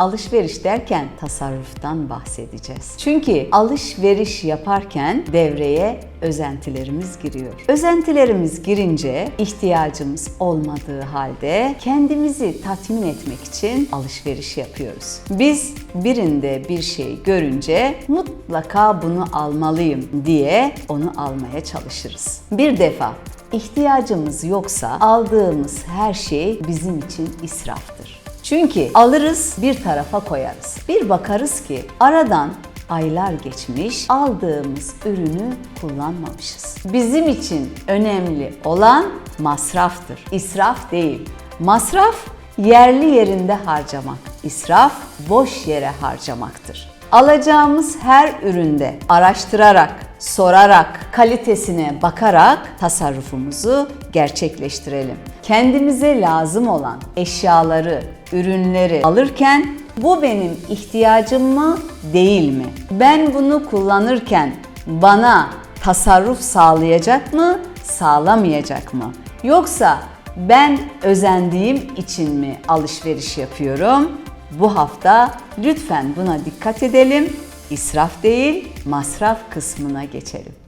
Alışveriş derken tasarruftan bahsedeceğiz. Çünkü alışveriş yaparken devreye özentilerimiz giriyor. Özentilerimiz girince ihtiyacımız olmadığı halde kendimizi tatmin etmek için alışveriş yapıyoruz. Biz birinde bir şey görünce mutlaka bunu almalıyım diye onu almaya çalışırız. Bir defa ihtiyacımız yoksa aldığımız her şey bizim için israftır. Çünkü alırız bir tarafa koyarız. Bir bakarız ki aradan aylar geçmiş, aldığımız ürünü kullanmamışız. Bizim için önemli olan masraftır. İsraf değil. Masraf yerli yerinde harcamak. İsraf boş yere harcamaktır. Alacağımız her üründe araştırarak, sorarak, kalitesine bakarak tasarrufumuzu gerçekleştirelim. Kendimize lazım olan eşyaları, ürünleri alırken bu benim ihtiyacım mı, değil mi? Ben bunu kullanırken bana tasarruf sağlayacak mı, sağlamayacak mı? Yoksa ben özendiğim için mi alışveriş yapıyorum? Bu hafta lütfen buna dikkat edelim. İsraf değil, masraf kısmına geçelim.